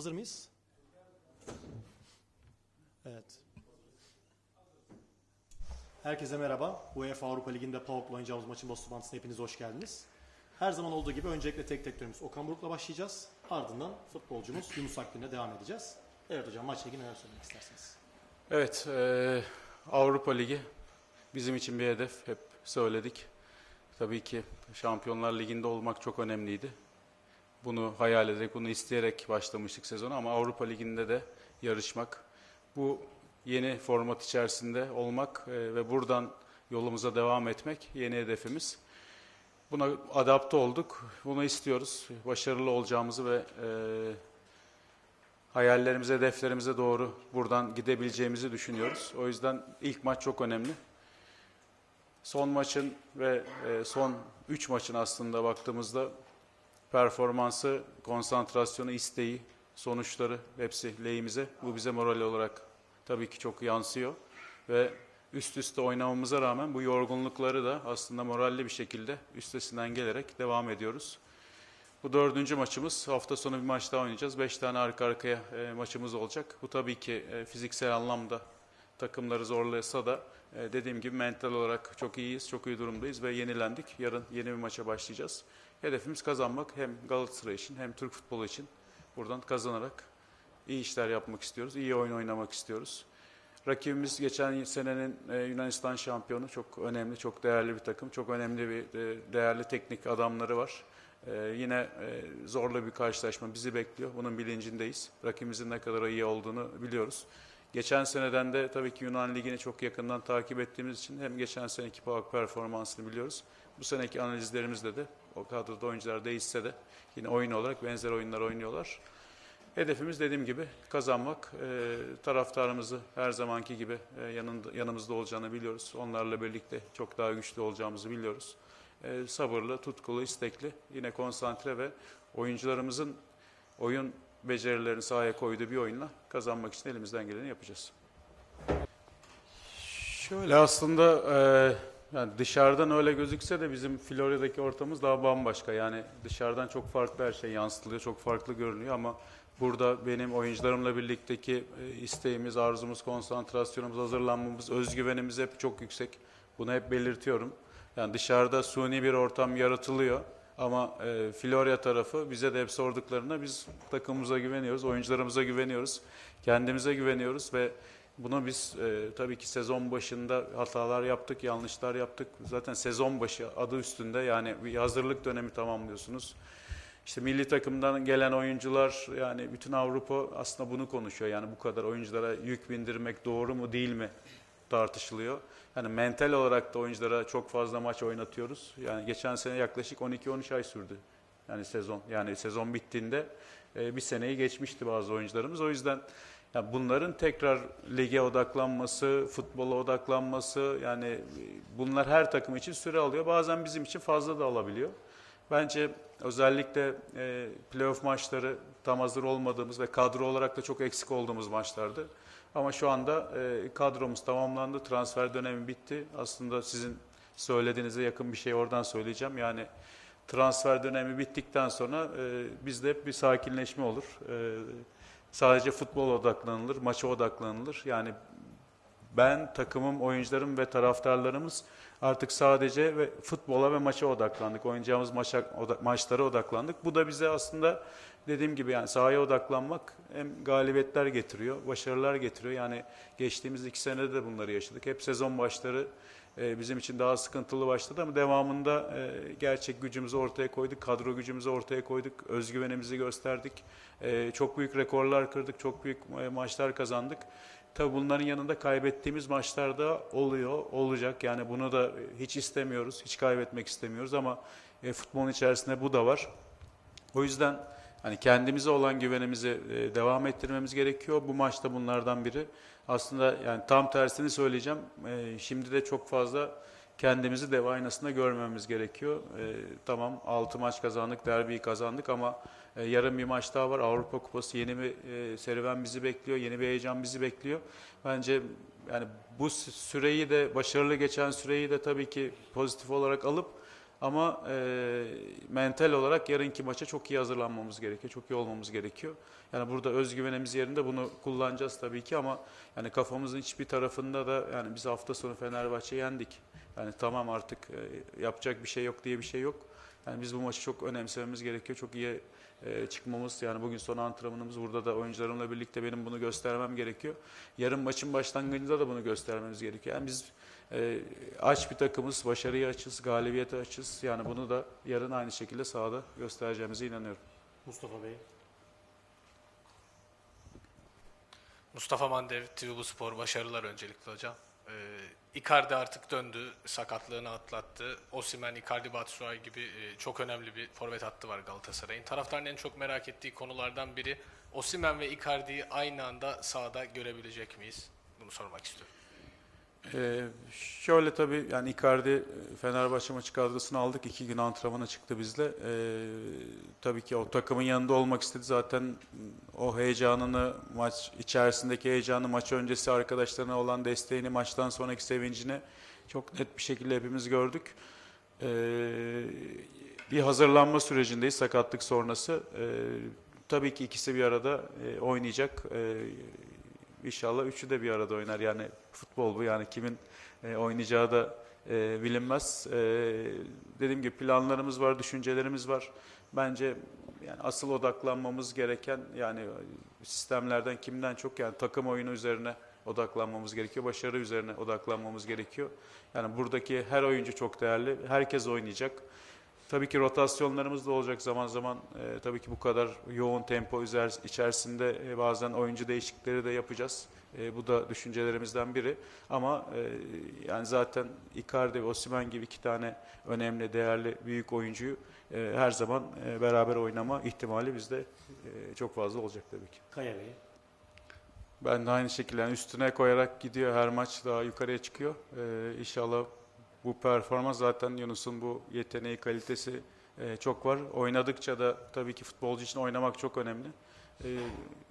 Hazır mıyız? Evet. Herkese merhaba. UEFA Avrupa Ligi'nde Powerplay oynayacağımız maçın basın toplantısına hepiniz hoş geldiniz. Her zaman olduğu gibi öncelikle tek teklerimiz Okan Buruk'la başlayacağız. Ardından futbolcumuz Yunus Akgün'le devam edeceğiz. Evet hocam maçla ilgili neler söylemek istersiniz? Evet, eee, Avrupa Ligi bizim için bir hedef. Hep söyledik. Tabii ki Şampiyonlar Ligi'nde olmak çok önemliydi. Bunu hayal ederek, bunu isteyerek başlamıştık sezona ama Avrupa Ligi'nde de yarışmak, bu yeni format içerisinde olmak eee, ve buradan yolumuza devam etmek yeni hedefimiz. Buna adapte olduk. Bunu istiyoruz. Başarılı olacağımızı ve eee hayallerimize, hedeflerimize doğru buradan gidebileceğimizi düşünüyoruz. O yüzden ilk maç çok önemli. Son maçın ve e, son 3 maçın aslında baktığımızda performansı, konsantrasyonu, isteği, sonuçları hepsi lehimize. Bu bize moral olarak tabii ki çok yansıyor. Ve üst üste oynamamıza rağmen bu yorgunlukları da aslında moralli bir şekilde üstesinden gelerek devam ediyoruz. Bu dördüncü maçımız. Hafta sonu bir maç daha oynayacağız. Beş tane arka arkaya e, maçımız olacak. Bu tabii ki e, fiziksel anlamda takımları zorlasa da e, dediğim gibi mental olarak çok iyiyiz, çok iyi durumdayız ve yenilendik. Yarın yeni bir maça başlayacağız. Hedefimiz kazanmak hem Galatasaray için hem Türk futbolu için buradan kazanarak iyi işler yapmak istiyoruz. iyi oyun oynamak istiyoruz. Rakibimiz geçen senenin e, Yunanistan şampiyonu çok önemli, çok değerli bir takım. Çok önemli bir e, değerli teknik adamları var. Ee, yine e, zorlu bir karşılaşma bizi bekliyor. Bunun bilincindeyiz. Rakibimizin ne kadar iyi olduğunu biliyoruz. Geçen seneden de tabii ki Yunan Ligi'ni çok yakından takip ettiğimiz için hem geçen seneki performansını biliyoruz. Bu seneki analizlerimizde de o kadroda oyuncular değişse de yine oyun olarak benzer oyunlar oynuyorlar. Hedefimiz dediğim gibi kazanmak. Ee, taraftarımızı her zamanki gibi e, yanında, yanımızda olacağını biliyoruz. Onlarla birlikte çok daha güçlü olacağımızı biliyoruz e, sabırlı, tutkulu, istekli, yine konsantre ve oyuncularımızın oyun becerilerini sahaya koyduğu bir oyunla kazanmak için elimizden geleni yapacağız. Şöyle aslında e, yani dışarıdan öyle gözükse de bizim Florya'daki ortamımız daha bambaşka. Yani dışarıdan çok farklı her şey yansıtılıyor, çok farklı görünüyor ama burada benim oyuncularımla birlikteki e, isteğimiz, arzumuz, konsantrasyonumuz, hazırlanmamız, özgüvenimiz hep çok yüksek. Bunu hep belirtiyorum. Yani dışarıda suni bir ortam yaratılıyor ama e, Florya tarafı bize de hep sorduklarında biz takımımıza güveniyoruz, oyuncularımıza güveniyoruz, kendimize güveniyoruz ve bunu biz e, tabii ki sezon başında hatalar yaptık, yanlışlar yaptık. Zaten sezon başı adı üstünde yani bir hazırlık dönemi tamamlıyorsunuz. İşte milli takımdan gelen oyuncular yani bütün Avrupa aslında bunu konuşuyor. Yani bu kadar oyunculara yük bindirmek doğru mu değil mi tartışılıyor. Yani mental olarak da oyunculara çok fazla maç oynatıyoruz. Yani geçen sene yaklaşık 12-13 ay sürdü. Yani sezon yani sezon bittiğinde e, bir seneyi geçmişti bazı oyuncularımız. O yüzden yani bunların tekrar lige odaklanması, futbola odaklanması yani e, bunlar her takım için süre alıyor. Bazen bizim için fazla da alabiliyor. Bence özellikle e, playoff maçları tam hazır olmadığımız ve kadro olarak da çok eksik olduğumuz maçlardı. Ama şu anda e, kadromuz tamamlandı, transfer dönemi bitti. Aslında sizin söylediğinize yakın bir şey oradan söyleyeceğim. Yani transfer dönemi bittikten sonra e, bizde hep bir sakinleşme olur. E, sadece futbol odaklanılır, maça odaklanılır. Yani ben, takımım, oyuncularım ve taraftarlarımız artık sadece ve futbola ve maça odaklandık. Oynayacağımız maça, oda, maçlara odaklandık. Bu da bize aslında dediğim gibi yani sahaya odaklanmak hem galibiyetler getiriyor, başarılar getiriyor. Yani geçtiğimiz iki senede de bunları yaşadık. Hep sezon başları e, bizim için daha sıkıntılı başladı ama devamında e, gerçek gücümüzü ortaya koyduk, kadro gücümüzü ortaya koyduk, özgüvenimizi gösterdik. E, çok büyük rekorlar kırdık, çok büyük maçlar kazandık. Tabii bunların yanında kaybettiğimiz maçlar da oluyor, olacak. Yani bunu da hiç istemiyoruz, hiç kaybetmek istemiyoruz ama e, futbolun içerisinde bu da var. O yüzden hani kendimize olan güvenimizi e, devam ettirmemiz gerekiyor. Bu maçta bunlardan biri. Aslında yani tam tersini söyleyeceğim. E, şimdi de çok fazla kendimizi dev aynasında görmemiz gerekiyor. E, tamam 6 maç kazandık, derbiyi kazandık ama e, yarın bir maç daha var. Avrupa Kupası yeni bir e, serüven bizi bekliyor, yeni bir heyecan bizi bekliyor. Bence yani bu süreyi de başarılı geçen süreyi de tabii ki pozitif olarak alıp Ama e, mental olarak yarınki maça çok iyi hazırlanmamız gerekiyor, çok iyi olmamız gerekiyor. Yani burada özgüvenimiz yerinde bunu kullanacağız tabii ki ama yani kafamızın hiçbir tarafında da yani biz hafta sonu Fenerbahçe yendik. Yani tamam artık e, yapacak bir şey yok diye bir şey yok. Yani biz bu maçı çok önemsememiz gerekiyor. Çok iyi e, çıkmamız yani bugün son antrenmanımız burada da oyuncularımla birlikte benim bunu göstermem gerekiyor. Yarın maçın başlangıcında da bunu göstermemiz gerekiyor. Yani biz e, aç bir takımız, başarıya açız, galibiyete açız. Yani bunu da yarın aynı şekilde sahada göstereceğimize inanıyorum. Mustafa Bey. Mustafa Mandev, TV Spor başarılar öncelikle hocam. Ee, Icardi artık döndü, sakatlığını atlattı. Osimhen, Icardi, Batshuayi gibi e, çok önemli bir forvet hattı var Galatasaray'ın. Taraftarın en çok merak ettiği konulardan biri Osimhen ve Icardi'yi aynı anda sahada görebilecek miyiz? Bunu sormak istiyorum. Ee, şöyle tabii yani Icardi e, Fenerbahçe maçı kadrosunu aldık. iki gün antrenmana çıktı bizle. Ee, tabii ki o takımın yanında olmak istedi. Zaten o heyecanını, maç içerisindeki heyecanı, maç öncesi arkadaşlarına olan desteğini, maçtan sonraki sevincini çok net bir şekilde hepimiz gördük. Ee, bir hazırlanma sürecindeyiz sakatlık sonrası. Ee, tabii ki ikisi bir arada e, oynayacak. Ee, İnşallah üçü de bir arada oynar. Yani futbol bu yani kimin e, oynayacağı da e, bilinmez. E, dediğim gibi planlarımız var, düşüncelerimiz var. Bence yani asıl odaklanmamız gereken yani sistemlerden kimden çok yani takım oyunu üzerine odaklanmamız gerekiyor. Başarı üzerine odaklanmamız gerekiyor. Yani buradaki her oyuncu çok değerli. Herkes oynayacak. Tabii ki rotasyonlarımız da olacak zaman zaman. E, tabii ki bu kadar yoğun tempo üzer- içerisinde e, bazen oyuncu değişiklikleri de yapacağız. E, bu da düşüncelerimizden biri. Ama e, yani zaten Icardi ve Osimhen gibi iki tane önemli, değerli, büyük oyuncuyu e, her zaman e, beraber oynama ihtimali bizde e, çok fazla olacak tabii ki. Kaya Bey. Ben de aynı şekilde yani üstüne koyarak gidiyor her maç daha yukarıya çıkıyor. Ee, inşallah bu performans zaten Yunus'un bu yeteneği, kalitesi e, çok var. Oynadıkça da tabii ki futbolcu için oynamak çok önemli. Ee,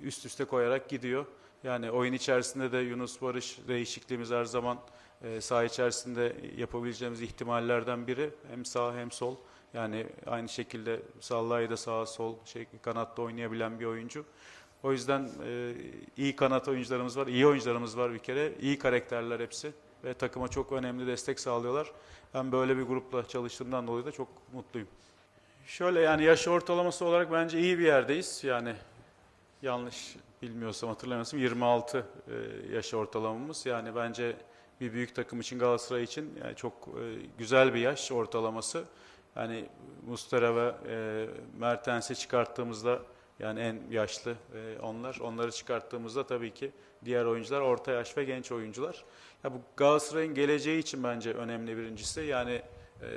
üst üste koyarak gidiyor. Yani oyun içerisinde de Yunus Barış değişikliğimiz her zaman e, saha içerisinde yapabileceğimiz ihtimallerden biri. Hem sağ hem sol. Yani aynı şekilde Sallai'de sağ sol şey, kanatta oynayabilen bir oyuncu. O yüzden e, iyi kanat oyuncularımız var, iyi oyuncularımız var bir kere. İyi karakterler hepsi ve takıma çok önemli destek sağlıyorlar. Ben böyle bir grupla çalıştığımdan dolayı da çok mutluyum. Şöyle yani yaş ortalaması olarak bence iyi bir yerdeyiz. Yani yanlış bilmiyorsam hatırlamıyorsam 26 e, yaş ortalamamız. Yani bence bir büyük takım için Galatasaray için yani çok e, güzel bir yaş ortalaması. Yani Mustera ve e, Mertens'i çıkarttığımızda yani en yaşlı e, onlar. Onları çıkarttığımızda tabii ki diğer oyuncular orta yaş ve genç oyuncular. Ya bu Galatasaray'ın geleceği için bence önemli birincisi. Yani e,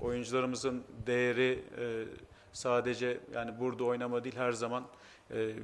oyuncularımızın değeri e, sadece yani burada oynama değil her zaman e,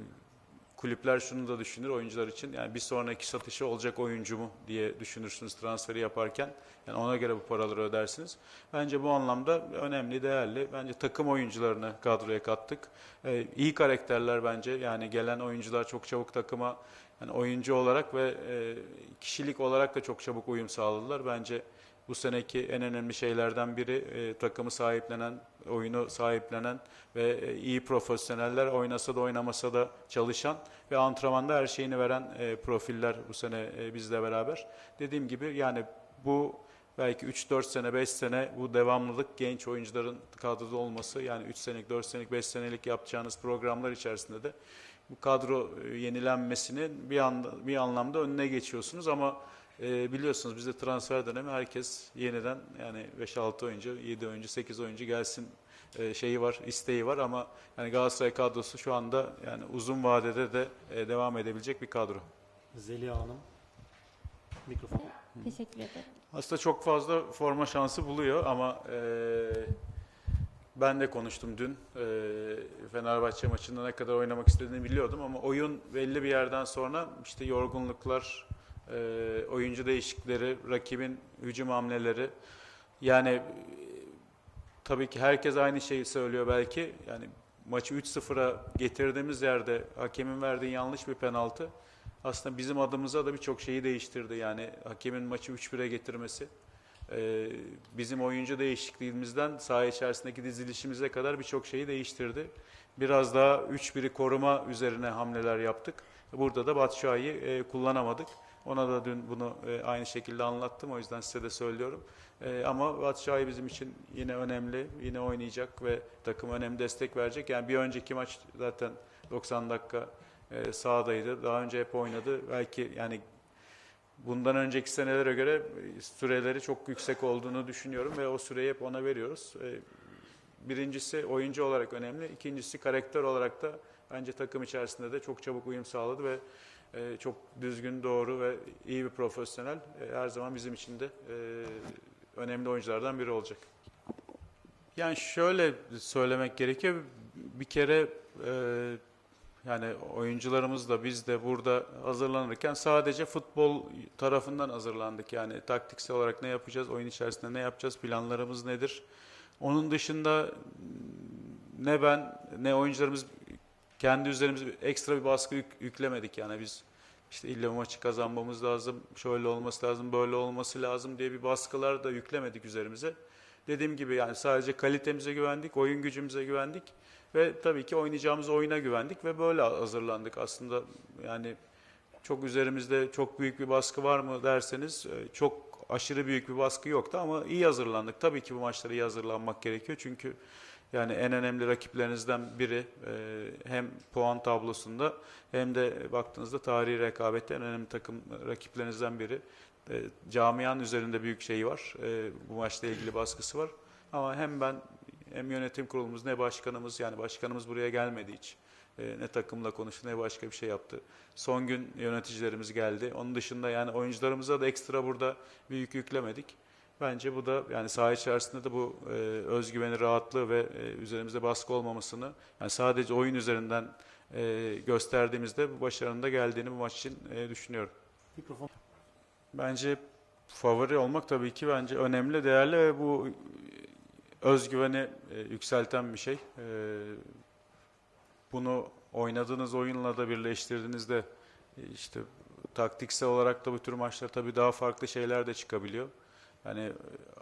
kulüpler şunu da düşünür oyuncular için. Yani bir sonraki satışı olacak oyuncu mu diye düşünürsünüz transferi yaparken. Yani ona göre bu paraları ödersiniz. Bence bu anlamda önemli, değerli. Bence takım oyuncularını kadroya kattık. Ee, iyi karakterler bence. Yani gelen oyuncular çok çabuk takıma yani oyuncu olarak ve e, kişilik olarak da çok çabuk uyum sağladılar. Bence bu seneki en önemli şeylerden biri e, takımı sahiplenen, oyunu sahiplenen ve e, iyi profesyoneller oynasa da oynamasa da çalışan ve antrenmanda her şeyini veren e, profiller bu sene e, bizle beraber. Dediğim gibi yani bu belki 3-4 sene, 5 sene bu devamlılık genç oyuncuların kadroda olması yani 3 senelik, 4 senelik, 5 senelik yapacağınız programlar içerisinde de bu kadro e, yenilenmesinin bir, anda, bir anlamda önüne geçiyorsunuz ama e, biliyorsunuz bizde transfer dönemi herkes yeniden yani 5-6 oyuncu, 7 oyuncu, 8 oyuncu gelsin e, şeyi var, isteği var ama yani Galatasaray kadrosu şu anda yani uzun vadede de e, devam edebilecek bir kadro. Zeliha Hanım. Mikrofon. Teşekkür ederim. Aslında çok fazla forma şansı buluyor ama e, ben de konuştum dün. E, Fenerbahçe maçında ne kadar oynamak istediğini biliyordum ama oyun belli bir yerden sonra işte yorgunluklar, e, oyuncu değişiklikleri, rakibin hücum hamleleri yani e, tabii ki herkes aynı şeyi söylüyor belki. Yani maçı 3-0'a getirdiğimiz yerde hakemin verdiği yanlış bir penaltı aslında bizim adımıza da birçok şeyi değiştirdi. Yani hakemin maçı 3-1'e getirmesi e, bizim oyuncu değişikliğimizden saha içerisindeki dizilişimize kadar birçok şeyi değiştirdi. Biraz daha 3-1'i koruma üzerine hamleler yaptık. Burada da Batshuayi'yi e, kullanamadık. Ona da dün bunu e, aynı şekilde anlattım. O yüzden size de söylüyorum. E, ama Batshuayi bizim için yine önemli. Yine oynayacak ve takım önemli destek verecek. Yani bir önceki maç zaten 90 dakika e, sahadaydı. Daha önce hep oynadı. Belki yani bundan önceki senelere göre e, süreleri çok yüksek olduğunu düşünüyorum ve o süreyi hep ona veriyoruz. Birincisi oyuncu olarak önemli. İkincisi karakter olarak da bence takım içerisinde de çok çabuk uyum sağladı ve e, çok düzgün, doğru ve iyi bir profesyonel. E, her zaman bizim için de e, önemli oyunculardan biri olacak. Yani şöyle söylemek gerekiyor. Bir kere e, yani oyuncularımız da biz de burada hazırlanırken sadece futbol tarafından hazırlandık. Yani taktiksel olarak ne yapacağız, oyun içerisinde ne yapacağız, planlarımız nedir? Onun dışında ne ben ne oyuncularımız kendi üzerimize ekstra bir baskı yük- yüklemedik. Yani biz işte illa maçı kazanmamız lazım, şöyle olması lazım, böyle olması lazım diye bir baskılar da yüklemedik üzerimize. Dediğim gibi yani sadece kalitemize güvendik, oyun gücümüze güvendik ve tabii ki oynayacağımız oyuna güvendik ve böyle hazırlandık aslında. Yani çok üzerimizde çok büyük bir baskı var mı derseniz e, çok aşırı büyük bir baskı yoktu ama iyi hazırlandık. Tabii ki bu maçlara iyi hazırlanmak gerekiyor çünkü yani en önemli rakiplerinizden biri e, hem puan tablosunda hem de baktığınızda tarihi rekabette en önemli takım rakiplerinizden biri. E, Camianın üzerinde büyük şeyi var. E, Bu maçla ilgili baskısı var. Ama hem ben hem yönetim kurulumuz ne başkanımız yani başkanımız buraya gelmedi hiç. E, Ne takımla konuştu ne başka bir şey yaptı. Son gün yöneticilerimiz geldi. Onun dışında yani oyuncularımıza da ekstra burada bir yük yüklemedik. Bence bu da yani saha içerisinde de bu e, özgüveni, rahatlığı ve e, üzerimizde baskı olmamasını yani sadece oyun üzerinden e, gösterdiğimizde bu başarının da geldiğini bu maç için e, düşünüyorum. Mikrofon. Bence favori olmak tabii ki bence önemli, değerli ve bu özgüveni e, yükselten bir şey. E, bunu oynadığınız oyunla da birleştirdiğinizde e, işte taktiksel olarak da bu tür maçlar tabii daha farklı şeyler de çıkabiliyor. Yani e,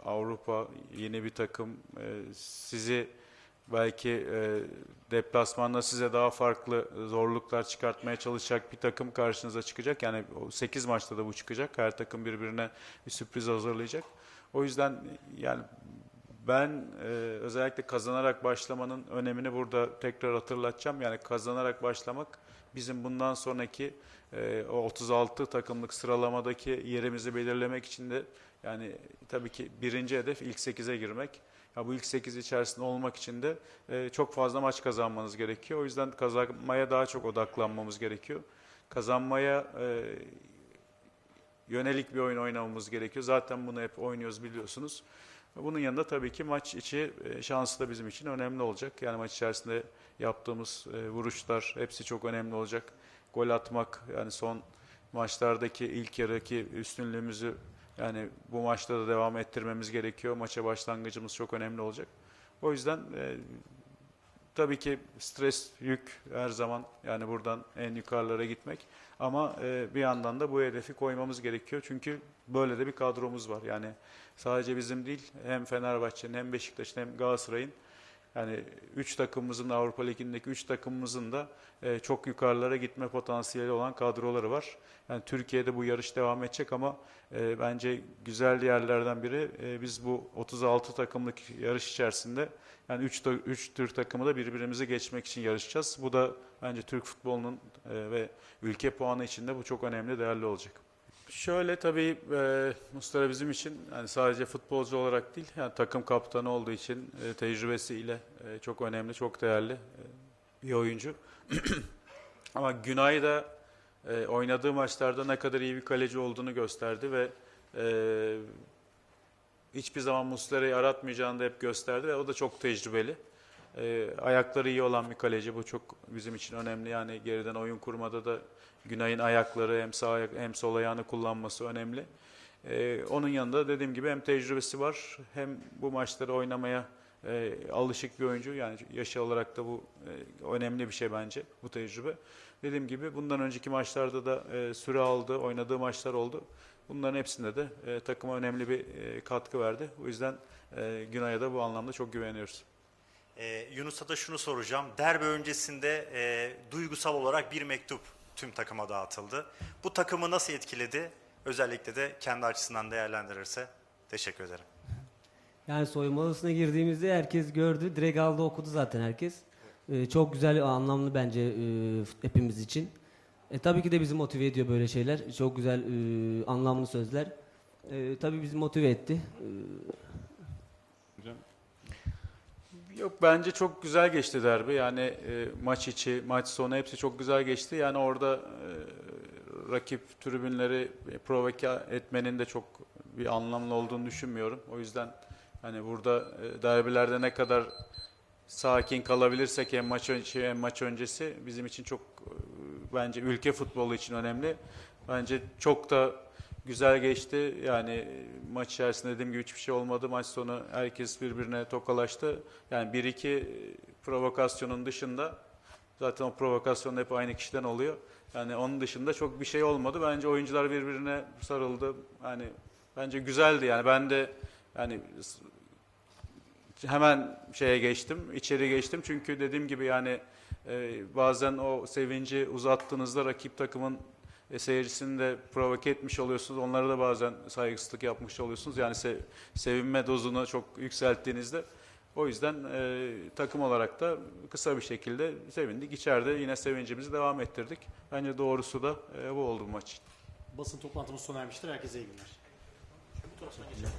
Avrupa yeni bir takım e, sizi belki e, deplasmanda size daha farklı zorluklar çıkartmaya çalışacak bir takım karşınıza çıkacak. Yani o 8 maçta da bu çıkacak. Her takım birbirine bir sürpriz hazırlayacak. O yüzden yani ben e, özellikle kazanarak başlamanın önemini burada tekrar hatırlatacağım. Yani kazanarak başlamak bizim bundan sonraki e, o 36 takımlık sıralamadaki yerimizi belirlemek için de yani tabii ki birinci hedef ilk 8'e girmek. Ya bu ilk 8 içerisinde olmak için de e, çok fazla maç kazanmanız gerekiyor. O yüzden kazanmaya daha çok odaklanmamız gerekiyor. Kazanmaya e, yönelik bir oyun oynamamız gerekiyor. Zaten bunu hep oynuyoruz biliyorsunuz. Bunun yanında tabii ki maç içi e, şansı da bizim için önemli olacak. Yani maç içerisinde yaptığımız e, vuruşlar hepsi çok önemli olacak. Gol atmak yani son maçlardaki ilk yarıdaki üstünlüğümüzü yani bu maçta da devam ettirmemiz gerekiyor. Maça başlangıcımız çok önemli olacak. O yüzden e, tabii ki stres yük her zaman yani buradan en yukarılara gitmek. Ama e, bir yandan da bu hedefi koymamız gerekiyor. Çünkü böyle de bir kadromuz var. Yani sadece bizim değil hem Fenerbahçe'nin hem Beşiktaş'ın hem Galatasaray'ın yani üç takımımızın Avrupa Ligi'ndeki üç takımımızın da e, çok yukarılara gitme potansiyeli olan kadroları var. Yani Türkiye'de bu yarış devam edecek ama e, bence güzel yerlerden biri e, biz bu 36 takımlık yarış içerisinde yani 3 üç tür takımı da birbirimizi geçmek için yarışacağız. Bu da bence Türk futbolunun e, ve ülke puanı için de bu çok önemli, değerli olacak. Şöyle tabii e, Mustafa bizim için yani sadece futbolcu olarak değil, yani takım kaptanı olduğu için e, tecrübesiyle e, çok önemli, çok değerli e, bir oyuncu. Ama Günay da e, oynadığı maçlarda ne kadar iyi bir kaleci olduğunu gösterdi ve e, hiçbir zaman Muslera'yı aratmayacağını da hep gösterdi ve o da çok tecrübeli. E, ayakları iyi olan bir kaleci bu çok bizim için önemli. Yani geriden oyun kurmada da Günay'ın ayakları hem sağ ayak hem sol ayağını kullanması önemli. E, onun yanında dediğim gibi hem tecrübesi var hem bu maçları oynamaya e, alışık bir oyuncu. Yani yaşı olarak da bu e, önemli bir şey bence bu tecrübe. dediğim gibi bundan önceki maçlarda da e, süre aldı, oynadığı maçlar oldu. Bunların hepsinde de e, takıma önemli bir e, katkı verdi. O yüzden e, Günay'a da bu anlamda çok güveniyoruz. Ee, Yunus'a da şunu soracağım. Derbi öncesinde e, duygusal olarak bir mektup tüm takıma dağıtıldı. Bu takımı nasıl etkiledi? Özellikle de kendi açısından değerlendirirse teşekkür ederim. Yani soyunma odasına girdiğimizde herkes gördü. Direkt aldı okudu zaten herkes. Ee, çok güzel, anlamlı bence e, hepimiz için. E, tabii ki de bizi motive ediyor böyle şeyler. Çok güzel, e, anlamlı sözler. E, tabii bizi motive etti. E, Yok bence çok güzel geçti derbi. Yani e, maç içi, maç sonu hepsi çok güzel geçti. Yani orada e, rakip tribünleri provoke etmenin de çok bir anlamlı olduğunu düşünmüyorum. O yüzden hani burada e, derbilerde ne kadar sakin kalabilirsek hem maç önce hem maç öncesi bizim için çok e, bence ülke futbolu için önemli. Bence çok da güzel geçti. Yani e, maç içerisinde dediğim gibi hiçbir şey olmadı. Maç sonu herkes birbirine tokalaştı. Yani bir iki e, provokasyonun dışında zaten o provokasyon hep aynı kişiden oluyor. Yani onun dışında çok bir şey olmadı. Bence oyuncular birbirine sarıldı. Yani bence güzeldi yani. Ben de yani hemen şeye geçtim, içeri geçtim. Çünkü dediğim gibi yani e, bazen o sevinci uzattığınızda rakip takımın e, seyircisini de provoke etmiş oluyorsunuz. Onlara da bazen saygısızlık yapmış oluyorsunuz. Yani se- sevinme dozunu çok yükselttiğinizde. O yüzden e, takım olarak da kısa bir şekilde sevindik. İçeride yine sevincimizi devam ettirdik. Bence doğrusu da e, bu oldu bu maç. Basın toplantımız sona ermiştir. Herkese iyi günler. Bu geçelim.